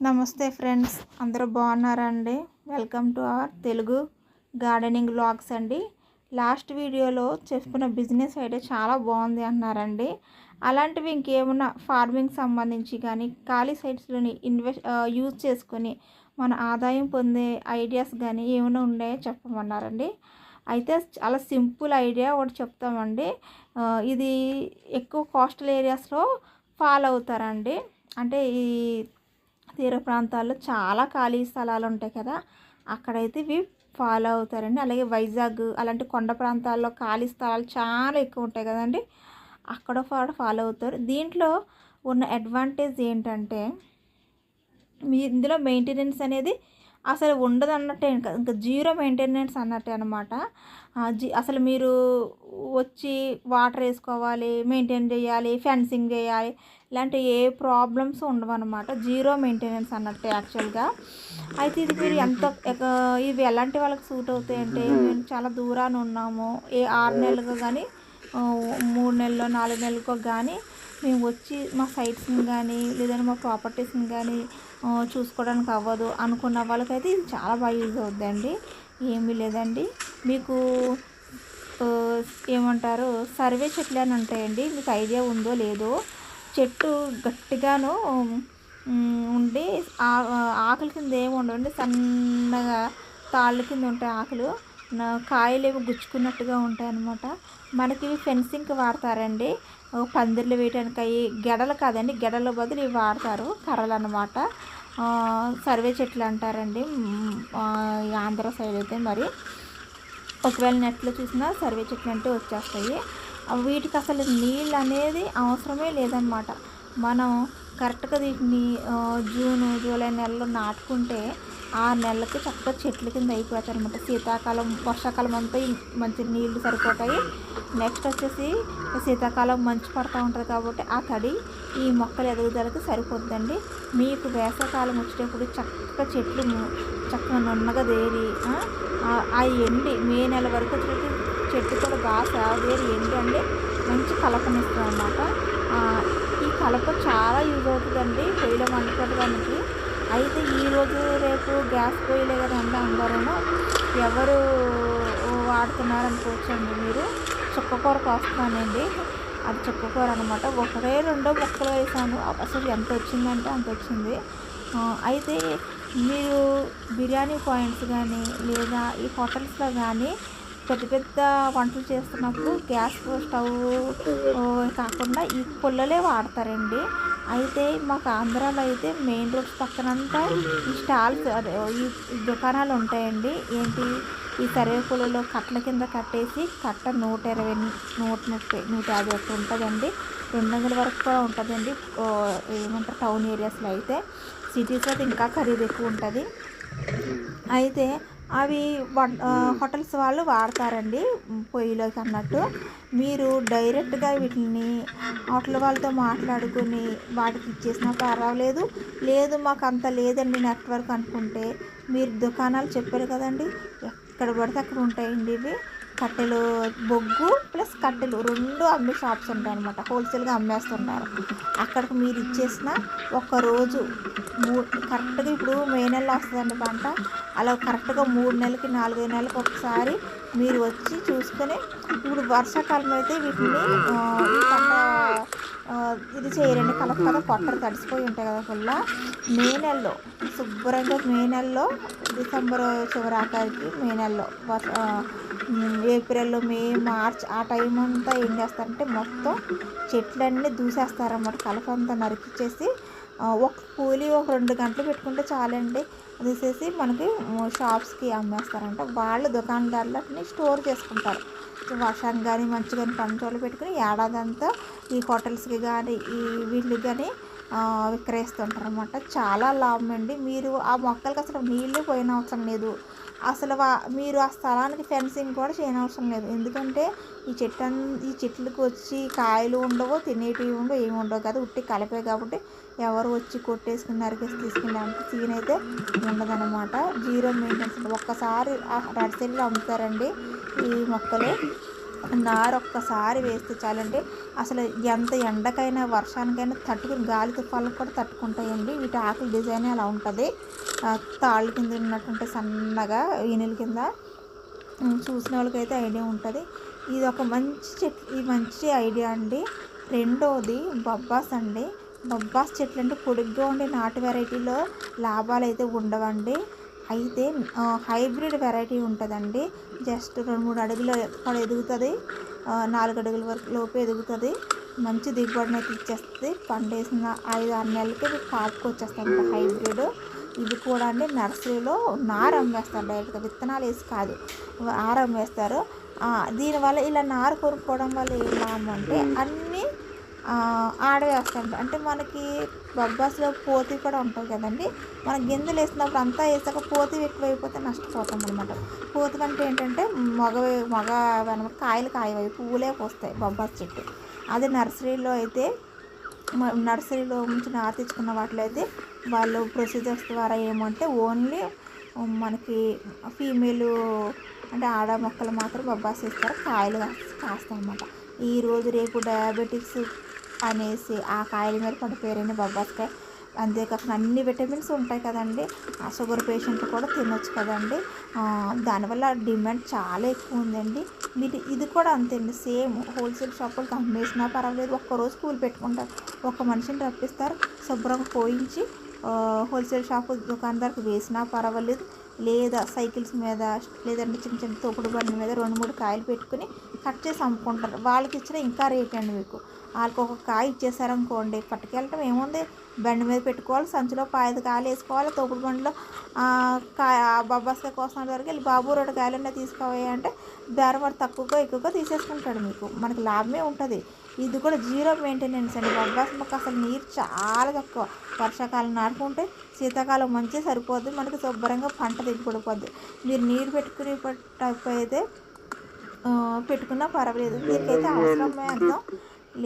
నమస్తే ఫ్రెండ్స్ అందరూ బాగున్నారా అండి welcome to our Telugu gardening blogs అండి. లాస్ట్ వీడియోలో చెప్పుకున్న బిజినెస్ ఐడియా చాలా బాగుంది అన్నారండి. అలాంటివి ఇంకేమన్నా ఫార్మింగ్ సంబంధించి కానీ ఖాళీ సైట్స్లోని ఇన్వెస్ట్ యూజ్ చేసుకొని మన ఆదాయం పొందే ఐడియాస్ కానీ ఏమైనా ఉన్నాయో చెప్పమన్నారండి. అయితే చాలా సింపుల్ ఐడియా ఒకటి చెప్తామండి. ఇది ఎక్కువ కోస్టల్ ఏరియాస్లో ఫాలో అవుతారండి. అంటే ఈ తీర ప్రాంతాల్లో చాలా ఖాళీ స్థలాలు ఉంటాయి కదా అక్కడైతే ఇవి ఫాలో అవుతారండి. అలాగే వైజాగ్ అలాంటి కొండ ప్రాంతాల్లో ఖాళీ స్థలాలు చాలా ఎక్కువ ఉంటాయి కదండి అక్కడ ఫాలో అవుతారు. దీంట్లో ఉన్న అడ్వాంటేజ్ ఏంటంటే మీ ఇందులో మెయింటెనెన్స్ అనేది అసలు ఉండదు అన్నట్టే ఇంకా ఇంకా జీరో మెయింటెనెన్స్ అన్నట్టే అనమాట అసలు మీరు వచ్చి వాటర్ వేసుకోవాలి మెయింటైన్ చేయాలి ఫెన్సింగ్ చేయాలి ఇలాంటి ఏ ప్రాబ్లమ్స్ ఉండవన్నమాట. జీరో మెయింటెనెన్స్ అన్నట్టు యాక్చువల్గా. అయితే ఇది మీరు ఎంత ఇవి ఎలాంటి వాళ్ళకి సూట్ అవుతాయి అంటే మేము చాలా దూరాన ఉన్నాము. ఏ ఆరు నెలలకు కానీ మూడు నెలలు నాలుగు నెలలకు కానీ మేము వచ్చి మా సైట్స్ని కానీ లేదంటే మా ప్రాపర్టీస్ని కానీ చూసుకోవడానికి అవ్వదు అనుకున్న వాళ్ళకైతే ఇది చాలా బాగా యూజ్ అవుద్దండి. ఏమీ లేదండి. మీకు ఏమంటారు? సర్వే చెట్లు అని ఉంటాయండి. మీకు ఐడియా ఉందో లేదో? చెట్టు గట్టిగాను ఉండి ఆ- ఆకుల కింద ఏమి ఉండవండి సన్నగా తాళ్ళ కింద ఉంటాయి ఆకులు. కాయలు ఏమో గుచ్చుకున్నట్టుగా ఉంటాయి అన్నమాట. మనకి ఇవి ఫెన్సింగ్కి వాడతారండి. పందిర్లు వేయడానికి అవి గెడలు కాదండి. గెడల బదులు ఇవి వాడతారు. కర్రలు అనమాట సర్వే చెట్లు అంటారండి. ఆంధ్ర సైడ్ అయితే మరి. ఒకవేళ నెట్లో చూసినా సర్వే చెట్లు అంటే వచ్చేస్తాయి. వీటికి అసలు నీళ్ళు అనేది అవసరమే లేదనమాట మనం కరెక్ట్గా వీటిని జూను జూలై నెలలో నాటుకుంటే ఆ నెలలకి చక్కగా చెట్ల కింద అయిపోతాయి అనమాట శీతాకాలం వర్షాకాలం అంతా మంచి నీళ్ళు సరిపోతాయి. నెక్స్ట్ వచ్చేసి శీతాకాలం మంచు పడతా ఉంటుంది కాబట్టి ఆ తడి ఈ మొక్కల ఎదుగుదలకి సరిపోద్దండి. మీకు వేసవకాలం వచ్చేటప్పుడు చక్కగా చెట్లు చక్కగా నున్నగా దేరి ఆ, ఎండి మే నెల వరకు వచ్చేటప్పుడు చెట్టు కూడా బాగా సాగుదేరి ఎండి అండి మంచి కలపనిస్తుంది అనమాట ఈ కలప చాలా యూజ్ అవుతుందండి. పొయ్యిలో వండుకోవడానికి అయితే ఈరోజు రేపు గ్యాస్ పొయ్యిలే కదా అండి అందరూ ఎవరు వాడుతున్నారు అనుకోవచ్చండి మీరు. చుక్కకూర కోస్తానండి అది చుక్కకూర అనమాట ఒకటే రెండో మొక్కలు వేసాను. అసలు ఎంత వచ్చిందంటే అంత వచ్చింది. అయితే మీరు బిర్యానీ పాయింట్స్ కానీ లేదా ఈ హోటల్స్లో కానీ పెద్ద పెద్ద వంటలు చేస్తున్నప్పుడు గ్యాస్ స్టవ్ కాకుండా ఈ పుల్లలే వాడతారండి. అయితే మాకు ఆంధ్రాలో అయితే మెయిన్ రోడ్స్ పక్కనంతా ఈ స్టాల్స్ అదే ఈ దుకాణాలు ఉంటాయండి. ఏంటి? ఈ సర్వే కట్టల కింద కట్టేసి కట్ట నూట ఇరవై నూట ముప్పై నూట యాభై ఒకటి ఉంటుందండి. రెండు వందల వరకు కూడా ఉంటుందండి. ఏమంటారు? టౌన్ ఏరియాస్లో అయితే. సిటీస్లో అయితే ఇంకా ఖరీదు ఎక్కువ ఉంటుంది. అయితే అవి హోటల్స్ వాళ్ళు వాడతారండి పొయ్యిలోకి అన్నట్టు. మీరు డైరెక్ట్గా వీటిని హోటల్ వాళ్ళతో మాట్లాడుకుని వాటికి ఇచ్చేసినా పర్వాలేదు. లేదు మాకు అంత లేదండి నెట్వర్క్ అనుకుంటే. మీరు దుకాణాలు చెప్పారు కదండి ఎక్కడ పడితే అక్కడ ఉంటాయండి ఇవి. కట్టెలు బొగ్గు ప్లస్ కట్టెలు రెండు అమ్మే షాప్స్ ఉంటాయి అనమాట హోల్సేల్గా అమ్మేస్తుంటారు. అక్కడికి మీరు ఇచ్చేసిన ఒక రోజు మూ కరెక్ట్గా ఇప్పుడు మే నెలలో వస్తుందండి పంట. అలా కరెక్ట్గా మూడు నెలలకి నాలుగైదు నెలలకి ఒకసారి మీరు వచ్చి చూసుకొని ఇప్పుడు వర్షాకాలం అయితే వీటిని ఈ పంట ఇది చేయరండి కలప కదా పొట్టలు తడిసిపోయి ఉంటాయి కదా ఫుల్ మే నెలలో శుభ్రంగా మే నెలలో డిసెంబర్ చివరి ఆఖరికి మే నెలలో ఏప్రిల్ మే మార్చ్ ఆ టైం అంతా ఏం చేస్తారంటే మొత్తం చెట్లన్నీ దూసేస్తారన్నమాట. కలప అంతా నరికిచ్చేసి ఒక కూలి ఒక రెండు గంటలు పెట్టుకుంటే చాలండి. తీసేసి మనకి షాప్స్కి అమ్మేస్తారంట. వాళ్ళు దుకాణదారులని స్టోర్ చేసుకుంటారు. వర్షానికి కానీ మంచి కానీ పంచోళ్ళు పెట్టుకుని ఏడాది అంతా ఈ హోటల్స్కి కానీ ఈ వీటికి కానీ విక్రయిస్తుంటారు అనమాట చాలా లాభం అండి. మీరు ఆ మొక్కలకి అసలు నీళ్ళు పోయిన అవసరం లేదు. అసలు వా మీరు ఆ స్థలానికి ఫెన్సింగ్ కూడా చేయనవసరం లేదు. ఎందుకంటే ఈ చెట్టు ఈ చెట్లకు వచ్చి కాయలు ఉండవు తినేటివి ఉండవు ఏమి ఉండవు కదా. ఉట్టి కలిపే కాబట్టి ఎవరు వచ్చి కొట్టేసుకుని నరికేసి తీసుకునే సీన్ అయితే ఉండదన్నమాట. Zero maintenance. ఒక్కసారి ఆ నర్సరీలో అమ్ముతారండి ఈ మొక్కలు. నారు ఒక్కసారి వేస్తే చాలండి అసలు ఎంత ఎండకైనా వర్షానికైనా తట్టుకుని గాలి తుఫాలకు కూడా తట్టుకుంటాయండి. వీటి ఆకుల డిజైన్ అలా ఉంటుంది. ఆ, తాళ్ళు కింద ఉన్నటువంటి సన్నగా ఈనెల కింద చూసిన వాళ్ళకైతే ఐడియా ఉంటుంది. ఇది ఒక మంచి చెట్ ఇది మంచి ఐడియా అండి. రెండోది బొబ్బాస్ అండి. బొబ్బాస్ చెట్లు అంటే పొడుగ్గా ఉండే నాటు వెరైటీలో లాభాలు అయితే ఉండవండి. అయితే హైబ్రిడ్ వెరైటీ ఉంటుందండి. జస్ట్ రెండు మూడు అడుగులు కూడా ఎదుగుతుంది. నాలుగు అడుగుల వరకు లోపు ఎదుగుతుంది. మంచి దిగుబడిని అయితే ఇచ్చేస్తుంది. పండేసిన ఐదు ఆరు నెలలకి ఇది వచ్చేస్తుంది హైబ్రిడ్. ఇది కూడా అండి నర్సరీలో నారు అమ్మేస్తారు డైరెక్ట్గా. విత్తనాలు వేసి కాదు నారు అమ్మేస్తారు దీనివల్ల ఇలా నారు కొనుక్కోవడం వల్ల ఏం లాభం అంటే అన్ని ఆడవేస్తాం అంటే మనకి బొబ్బాస్లో పోతి కూడా ఉంటుంది కదండి. మన గింజలు వేసినప్పుడు అంతా వేసాక పోతి ఎక్కువైపోతే నష్టపోతాం అనమాట పోతి అంటే ఏంటంటే మగ మగ అనమాట కాయలు కాయవై పువ్వులే పోస్తాయి బొబ్బాస్ చెట్టు. అదే నర్సరీలో అయితే నర్సరీలో నుంచి నారు తెచ్చుకున్న వాటిలో అయితే వాళ్ళు ప్రొసీజర్స్ ద్వారా ఏమంటే ఓన్లీ మనకి ఫీమేల్ అంటే ఆడ మొక్కలు మాత్రం బొబ్బాస్ ఇస్తారు కాయలు కాస్తాయి అన్నమాట. ఈరోజు రేపు డయాబెటిక్స్ అనేసి ఆ కాయల మీద పడిపోయారండి బొబ్బాస్కాయ అంతేకాకుండా అన్ని విటమిన్స్ ఉంటాయి కదండి. ఆ షుగర్ పేషెంట్లు కూడా తినొచ్చు కదండి. దానివల్ల డిమాండ్ చాలా ఎక్కువ ఉందండి. మీరు ఇది కూడా అంతేండి సేమ్ హోల్సేల్ షాపులకు అమ్మేసినా పర్వాలేదు. ఒక్కరోజు కూలి పెట్టుకుంటారు. ఒక మనిషిని రప్పిస్తారు శుభ్రంగా పోయించి హోల్సేల్ షాపు దుకాణదారికి వేసినా పర్వాలేదు. లేదా సైకిల్స్ మీద లేదంటే చిన్న చిన్న తోపుడు బండి మీద రెండు మూడు కాయలు పెట్టుకుని కట్ చేసి అమ్ముకుంటారు. వాళ్ళకి ఇచ్చిన ఇంకా రేట్ అండి మీకు. వాళ్ళకి ఒక కాయ ఇచ్చేసారనుకోండి పట్టుకెళ్ళటం ఏముంది? బండి మీద పెట్టుకోవాలి సంచిలో పాయదు కాయలు వేసుకోవాలి తోపుడు బండిలో కాయ ఆ బొబ్బాస్కాయ కోసం వరకు వెళ్ళి బాబు రెండు కాయలన్నా తీసుకోవాలి అంటే బేరం తక్కువగా ఎక్కువగా తీసేసుకుంటాడు మీకు. మనకి లాభమే ఉంటుంది. ఇది కూడా జీరో మెయింటెనెన్స్ అండి. బొబ్బాస్ మొక్క అసలు నీరు చాలా తక్కువ. వర్షాకాలం నాటుకుంటే శీతాకాలం మంచి సరిపోద్ది. మనకి శుభ్రంగా పంట దిగుబడిపోద్ది మీరు నీరు పెట్టుకునే టైప్ అయితే పెట్టుకున్నా పర్వాలేదు. మీకైతే అవసరమే అర్థం